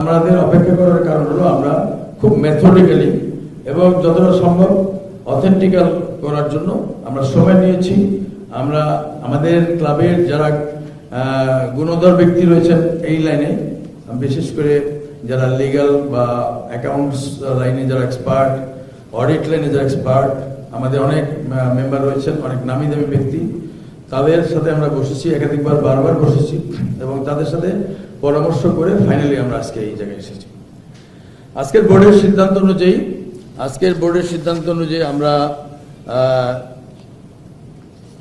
আমাদের অপেক্ষা করার কারণ হলো আমরা খুব মেথডিক্যালি এবং যতটা সম্ভব অথেন্টিক্যাল করার জন্য আমরা সময় নিয়েছি। আমরা আমাদের ক্লাবের যারা গুণধর ব্যক্তি রয়েছেন এই লাইনে, বিশেষ করে যারা লিগ্যাল বা অ্যাকাউন্টস লাইনে যারা এক্সপার্ট অডিট লাইনে যারা এক্সপার্ট আমাদের অনেক মেম্বার রয়েছেন, অনেক নামি দামি ব্যক্তি। তাদের সাথে আমরা বসেছি, একাধিকবার, বারবার বসেছি এবং তাদের সাথে পরামর্শ করে ফাইনালি আমরা আজকে এই জায়গায় এসেছি। আজকের বোর্ডের সিদ্ধান্ত অনুযায়ী, আজকের বোর্ডের সিদ্ধান্ত অনুযায়ী আমরা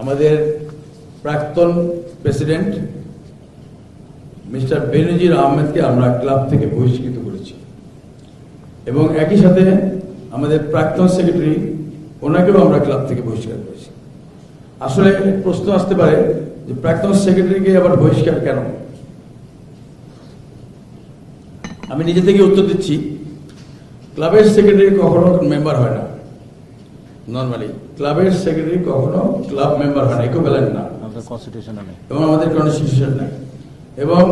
আমাদের প্রাক্তন প্রেসিডেন্ট মিস্টার বেনজির আহমেদকে আমরা ক্লাব থেকে বহিষ্কৃত করেছি। এবং একই সাথে আমাদের প্রাক্তন সেক্রেটারি ওনাকেও আমরা ক্লাব থেকে বহিষ্কার করেছি। আসলে প্রশ্ন আসতে পারে যে প্রাক্তন সেক্রেটারিকে আবার বহিষ্কার কেন? আমি নিজে থেকে উত্তর দিচ্ছি ক্লাবের সেক্রেটারি কখনো মেম্বার হয় না। নর্মালি ক্লাবের সেক্রেটারি কখনো ক্লাব মেম্বার হয় না ইকোভ্যালেন্ট না। আমাদের কনস্টিটিউশনে এবং আমাদের কনস্টিটিউশন নাই। এবং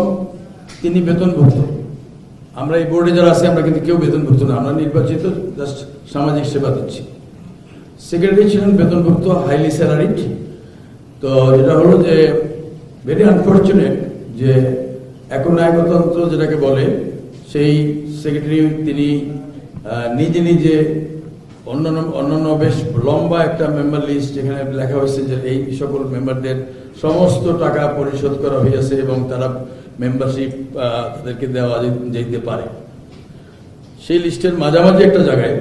তিনি বেতনভুক্ত। আমরা এই বোর্ডে যারা আছে আমরা কিন্তু কেউ বেতনভুক্ত না। আমরা নির্বাচিত জাস্ট সামাজিক সেবা দিচ্ছি। সেক্রেটারি ছিলেন বেতনভুক্ত হাইলি স্যালারিড তো যেটা হলো যে ভেরি আনফর্চুনেট যে এখন নায়কতন্ত্র যেটাকে বলে সেই সেক্রেটারি তিনি নিজে নিজে অন্যান্য অন্যান্য বেশ লম্বা একটা মেম্বার লিস্ট যেখানে লেখা হয়েছে যে এই সকল মেম্বারদের সমস্ত টাকা পরিশোধ করা হয়েছে এবং তারা মেম্বারশিপ তাদেরকে দেওয়া যেতে পারে। সেই লিস্টের মাঝামাঝি একটা জায়গায়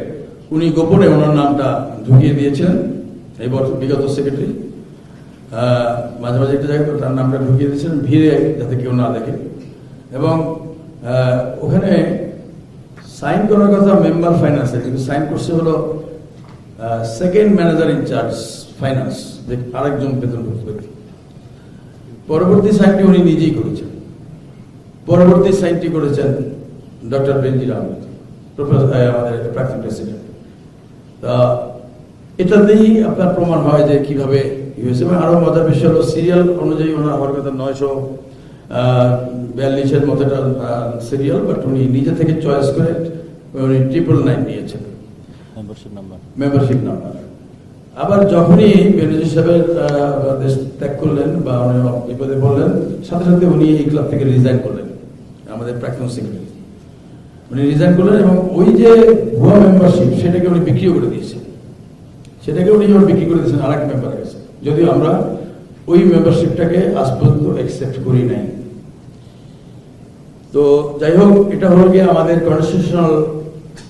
উনি গোপনে ওনার নামটা ঢুকিয়ে দিয়েছিলেন এই বছর বিগত সেক্রেটারি মাঝামাঝি একটা জায়গায় তার নামটা ঢুকিয়ে দিয়েছিলেন ভিড়ে যাতে কেউ না দেখে। এবং ওখানে সাইন করার কথা মেম্বার ফাইন্যান্সের কিন্তু সাইন করছে হলো সেকেন্ড ম্যানেজার ইনচার্জ ফাইন্যান্স আরেকজন বেতনভুক্ত ব্যক্তি পরবর্তী সাইনটি উনি নিজেই করেছেন। পরবর্তী সাইনটি করেছেন ডক্টর বেনজির আহমেদ প্রফেসর আমাদের প্রাক্তন প্রেসিডেন্ট তা, এটাতেই আপনার প্রমাণ হয় যে কীভাবে হয়েছে। এবং আরও মজার বিষয় হলো সিরিয়াল অনুযায়ী ওনার হওয়ার কথা নয়শো বিয়াল্লিশের মতো একটা সিরিয়াল বাট উনি নিজে থেকে চয়েস করে উনি ট্রিপল নাইন নিয়েছেন। মেম্বারশিপ নাম্বার মেম্বারশিপ নাম্বার আবার যখনই বেনজির সাহেবের দেশ ত্যাগ করলেন বা উনি বিপদে পড়লেন সাথে সাথে উনি এই ক্লাব থেকে রিজাইন করলেন আমাদের প্রাক্তন সেক্রেটারি উনি রিজাইন করলেন এবং ওই যে ভুয়া মেম্বারশিপ সেটাকে উনি বিক্রিও করে দিয়েছেন। সেটাকে উনি যেমন বিক্রি করে দিয়েছেন আরেক মেম্বারের কাছে। যদিও আমরা ওই মেম্বারশিপটাকে আজ পর্যন্ত অ্যাকসেপ্ট করি নাই। তো যাই হোক, এটা হলো গিয়ে আমাদের কনস্টিটিউশনাল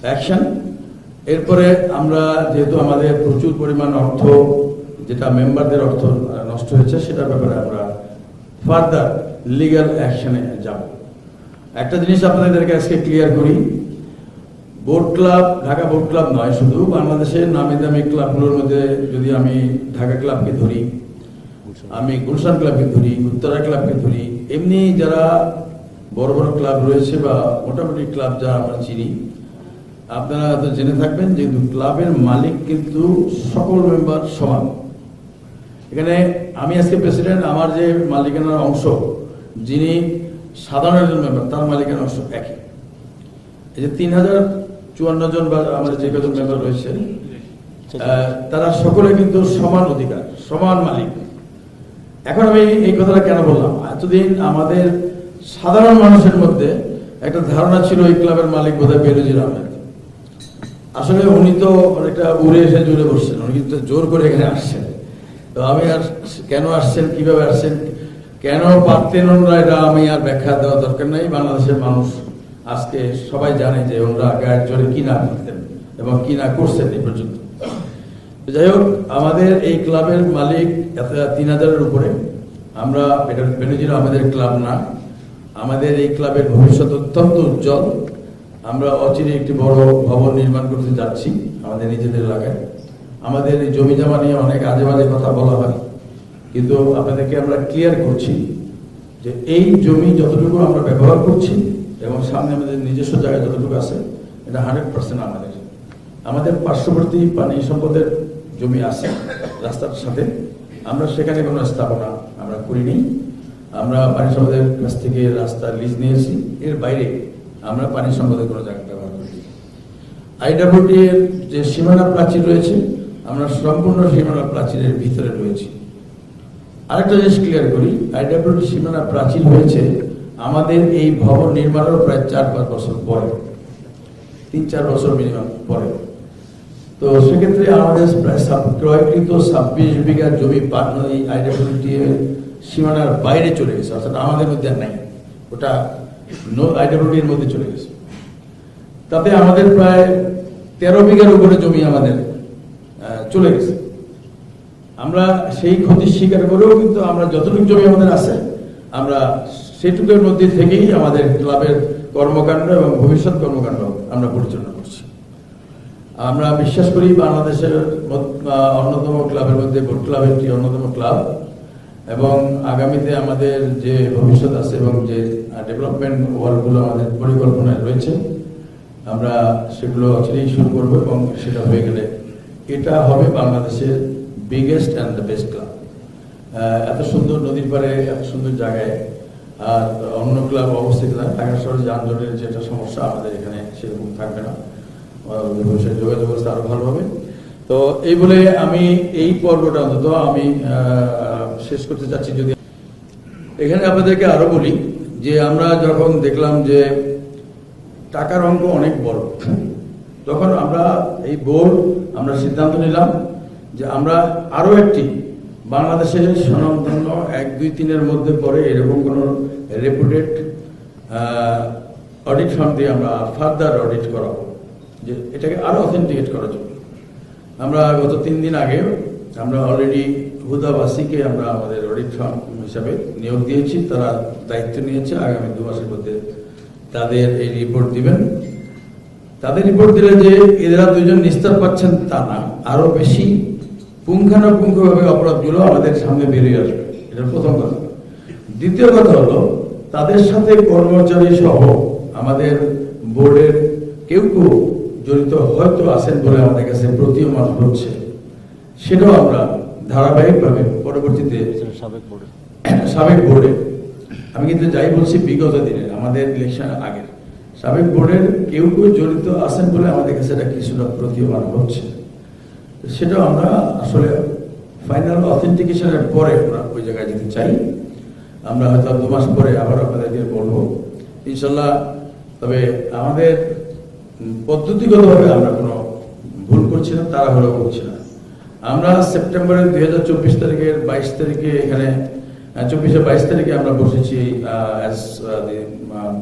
অ্যাকশন এরপরে আমরা যেহেতু আমাদের প্রচুর পরিমাণ অর্থ, যেটা মেম্বারদের অর্থ নষ্ট হয়েছে, সেটার ব্যাপারে আমরা ফার্দার লিগ্যাল অ্যাকশনে যাব। একটা জিনিস আপনাদেরকে আজকে ক্লিয়ার করি। Board club, Dhaka board club নয় শুধু, বাংলাদেশের নামি দামি ক্লাবগুলোর মধ্যে যদি আমি ঢাকা ক্লাবকে ধরি আমি গুলশান ক্লাবকে ধরি উত্তরা ক্লাবকে ধরি এমনি যারা বড় বড় ক্লাব রয়েছে বা মোটামুটি ক্লাব যারা আমরা চিনি আপনারা তো জেনে থাকবেন যে ক্লাবের মালিক কিন্তু সকল মেম্বার সমান। এখানে আমি আজকে প্রেসিডেন্ট আমার যে মালিকানার অংশ যিনি সাধারণ একজন মেম্বার তার মালিকানার অংশ একই। এই যে তিন হাজার চুয়ান্ন জন বা আমাদের যে কজন মেম্বার রয়েছে আহ, তারা সকলে কিন্তু সমান অধিকার সমান মালিক। এখন আমি এই কথাটা কেন বললাম? এতদিন আমাদের সাধারণ মানুষের মধ্যে একটা ধারণা ছিল এই ক্লাবের মালিক বোধহয় বেরোজির আহমেদ। আসলে উনি তো অনেকটা উড়ে এসে জুড়ে বসছেন, উনি কিন্তু জোর করে এখানে আসছেন। তো আমি আর কেন আসছেন, কীভাবে আসছেন, কেন পারতেন ওনারা এটা আমি আর ব্যাখ্যা দেওয়া দরকার নাই। বাংলাদেশের মানুষ আজকে সবাই জানে যে ওনারা গায়ের জোরে কি না করতেন এবং কি না করছেন এই পর্যন্ত। যাই হোক আমাদের এই ক্লাবের মালিক তিন হাজারের উপরে। আমরা এটা বেনজির আমাদের ক্লাব না। আমাদের এই ক্লাবের ভবিষ্যৎ অত্যন্ত উজ্জ্বল। আমরা অচিরে একটি বড় ভবন নির্মাণ করতে যাচ্ছি আমাদের নিজেদের এলাকায়। আমাদের এই জমি জমা নিয়ে অনেক আজে বাজে কথা বলা হয়। কিন্তু আপনাদেরকে আমরা ক্লিয়ার করছি যে এই জমি যতটুকু আমরা ব্যবহার করছি এবং সামনে আমাদের নিজস্ব জায়গায় যতটুকু আছে, এটা হান্ড্রেড পার্সেন্ট আমাদের। আমাদের পার্শ্ববর্তী পানি সম্পদের জমি আছে, রাস্তার সাথে। আমরা সেখানে কোনো স্থাপনা আমরা করিনি। আমরা পানি সম্পদের কাছ থেকে রাস্তা লিজ নিয়েছি। এর বাইরে আমরা পানি সম্পদের কোনো জায়গা ব্যবহার করি আইডাব্লিউটি এর যে সীমানা প্রাচীর রয়েছে, আমরা সম্পূর্ণ সীমানা প্রাচীরের ভিতরে রয়েছি। আরেকটা জিনিস ক্লিয়ার করি আইডাব্লিউটি সীমানা প্রাচীর হয়েছে আমাদের এই ভবন নির্মাণেরও প্রায় চার পাঁচ বছর পরে। তিন চার বছর মিনিমাম পরে। তো সেক্ষেত্রে আমাদের প্রায় ক্রয়কৃত ছাব্বিশ বিঘা জমি এই আইডাব্লিউটি সীমানার বাইরে চলে গেছে, অর্থাৎ আমাদের মধ্যে নাই। ওটা এর মধ্যে চলে গেছে। তাতে আমাদের প্রায় তেরো বিঘার উপরে জমি আমাদের চলে গেছে। আমরা সেই ক্ষতির স্বীকার করেও কিন্তু আমরা যতটুকু জমি আমাদের আছে, আমরা সেটুকুর মধ্যে থেকেই আমাদের ক্লাবের কর্মকাণ্ড এবং ভবিষ্যৎ কর্মকাণ্ড আমরা পরিচালনা আমরা বিশ্বাস করি বাংলাদেশের অন্যতম ক্লাবের মধ্যে ভোট ক্লাব একটি অন্যতম ক্লাব। এবং আগামীতে আমাদের যে ভবিষ্যৎ আছে এবং যে ডেভেলপমেন্ট ওয়ার্কগুলো আমাদের পরিকল্পনায় রয়েছে, আমরা সেগুলো অচিরেই শুরু করব এবং সেটা হয়ে গেলে এটা হবে বাংলাদেশের biggest and the best club এত সুন্দর নদীর পাড়ে, এত সুন্দর জায়গায়, আর অন্য ক্লাব অবস্থিত না। ঢাকা শহরে যানজটের যেটা সমস্যা, আমাদের এখানে সেরকম থাকবে না। যোগাযোগ ব্যবস্থা আরও ভালো হবে। তো এই বলে আমি এই পর্বটা অন্তত আমি শেষ করতে চাচ্ছি যদি এখানে আপনাদেরকে আরও বলি যে আমরা যখন দেখলাম যে টাকার অঙ্ক অনেক বড়, তখন আমরা এই বোর্ড আমরা সিদ্ধান্ত নিলাম যে আমরা আরও একটি বাংলাদেশের স্বনামধন্য এক দুই তিনের মধ্যে পরে এরকম কোন রেপুটেড অডিট ফার্ম দিয়ে আমরা ফার্দার অডিট করাবো। যে এটাকে আরও অথেন্টিকেট করার জন্য। আমরা গত তিন দিন আগে আমরা অলরেডি হুদাবাসীকে আমরা আমাদের অডিট ফার্ম হিসাবে নিয়োগ দিয়েছি, তারা দায়িত্ব নিয়েছে, আগামী দু মাসের মধ্যে তাদের এই রিপোর্ট দিবেন। তাদের রিপোর্ট দিলে যে এরা দুজন নিস্তার পাচ্ছেন তা না, আরও বেশি পুঙ্খানুপুঙ্খভাবে অপরাধগুলো আমাদের সামনে বেরিয়ে আসবে। এটা প্রথম কথা। দ্বিতীয় কথা হলো, তাদের সাথে কর্মচারী সহ আমাদের বোর্ডের কেউ কেউ জড়িত হয়তো আছেন বলে আমাদের কাছে প্রতীয়মান হচ্ছে। সেটাও আমরা ধারাবাহিকভাবে পরবর্তীতে সাবেক বোর্ডে। আমি কিন্তু যাই বলছি বিগত দিনে আমাদের ইলেকশন আগে। সাবেক বোর্ডের কেউ কেউ জড়িত আছেন বলে আমাদের কাছে এটা কিছুটা প্রতীয়মান হচ্ছে। সেটাও আমরা আসলে ফাইনাল অথেন্টিকেশনের পরে আমরা ওই জায়গায় যেতে চাই। আমরা হয়তো দু মাস পরে আবার আপনাদেরকে বলব। ইনশাল্লাহ তবে আমাদের পদ্ধতিগতভাবে আমরা কোনো ভুল করছি না তারা হলেও করছি না। আমরা সেপ্টেম্বরের দুই হাজার চব্বিশ তারিখের বাইশ তারিখে এখানে চব্বিশে বাইশ তারিখে আমরা বসেছি অ্যাজ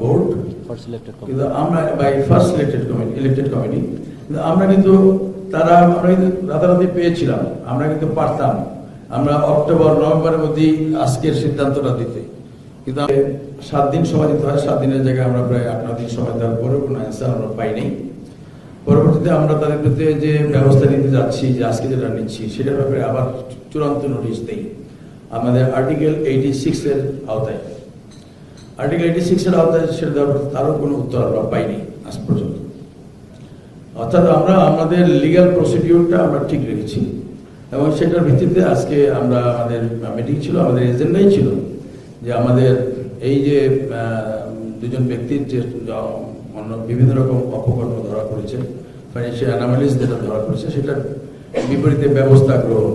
বোর্ড কিন্তু আমরা by first selected committee elected committee কিন্তু আমরা কিন্তু তারা আমরা কিন্তু রাতারাতি পেয়েছিলাম আমরা কিন্তু পারতাম। আমরা অক্টোবর নভেম্বরের মধ্যেই আজকের সিদ্ধান্তটা দিতে। কিন্তু সাত দিন সময় দিতে হয়, সাত দিনের জায়গায় আমরা প্রায় আট দিন সময় দেওয়ার পরেও কোনো অ্যান্সার আমরা পাইনি পরবর্তীতে আমরা তাদের প্রতি যে ব্যবস্থা নিতে যাচ্ছি, যে আজকে যেটা নিচ্ছি, সেটার ব্যাপারে আবার চূড়ান্ত নোটিশ দেই। আমাদের আর্টিকেল এইটি সিক্স এর আওতায়। আর্টিকেল এইটি সিক্স এর আওতায় সেটা দেওয়ার পর তারও কোনো উত্তর আমরা পাইনি আজ পর্যন্ত। অর্থাৎ আমরা, আমাদের লিগ্যাল প্রসিডিউরটা আমরা ঠিক রেখেছি। এবং সেটার ভিত্তিতে আজকে আমরা আমাদের মিটিং ছিল, আমাদের এজেন্ডাই ছিল। যে আমাদের এই যে দুজন ব্যক্তির যে অন্য বিভিন্ন রকম অপকর্ম ধরা পড়েছে ফাইন্যান্সিয়াল অ্যানামালিস যেটা ধরা পড়েছে, সেটার বিপরীতে ব্যবস্থা গ্রহণ